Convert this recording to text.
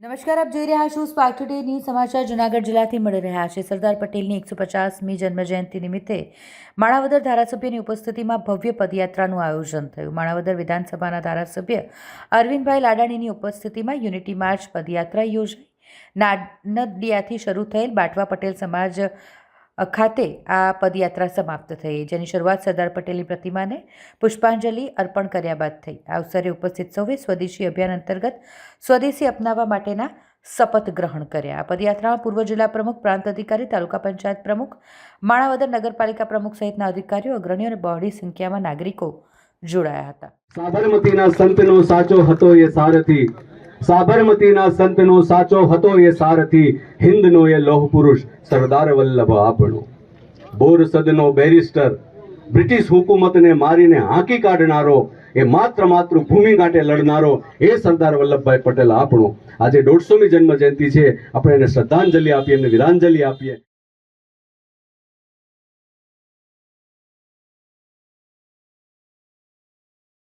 નમસ્કાર, આપ જોઈ રહ્યા છો સ્પાર્ક ટુડે ન્યૂઝ સમાચાર જૂનાગઢ જિલ્લાથી મળી રહ્યા છે. સરદાર પટેલની એકસો પચાસમી જન્મજયંતિ નિમિત્તે માણાવદર ધારાસભ્યની ઉપસ્થિતિમાં ભવ્ય પદયાત્રાનું આયોજન થયું. માણાવદર વિધાનસભાના ધારાસભ્ય અરવિંદભાઈ લાડાણીની ઉપસ્થિતિમાં યુનિટી માર્ચ પદયાત્રા યોજાઈ. નાનદડિયાથી શરૂ થયેલ બાટવા પટેલ સમાજ ખાતે આ પદયાત્રા સમાપ્ત થઈ. જેની શરૂઆત સરદાર પટેલની પ્રતિમાને પુષ્પાંજલિ અર્પણ કર્યા બાદ થઈ. આ અવસરે ઉપસ્થિત સૌએ સ્વદેશી અભિયાન અંતર્ગત સ્વદેશી અપનાવવા માટેના શપથ ગ્રહણ કર્યા. પદયાત્રામાં પૂર્વ જિલ્લા પ્રમુખ, પ્રાંત અધિકારી, તાલુકા પંચાયત પ્રમુખ, માણાવદર નગરપાલિકા પ્રમુખ સહિતના અધિકારીઓ, અગ્રણીઓ અને બહોળી સંખ્યામાં નાગરિકો જોડાયા હતા. સાબરમતીના સંતનો સાચો હતો એ સારથી સાબરમતીના સંતનો સાચો હતો એ સારથી, હિન્દનો એ લોહ પુરુષ સરદાર વલ્લભ આપણો. બોરસદનો બેરિસ્ટર, બ્રિટિશ હુકુમતને મારીને હાંકી કાઢનારો, એ માત્ર માત્ર ભૂમિ ઘાટે લડનારો એ સરદાર વલ્લભભાઈ પટેલ આપણો. આજે દોઢસોમી જન્મ જયંતિ છે, આપણે એને શ્રદ્ધાંજલિ આપીએ એમને વિરાંજલિ આપીએ.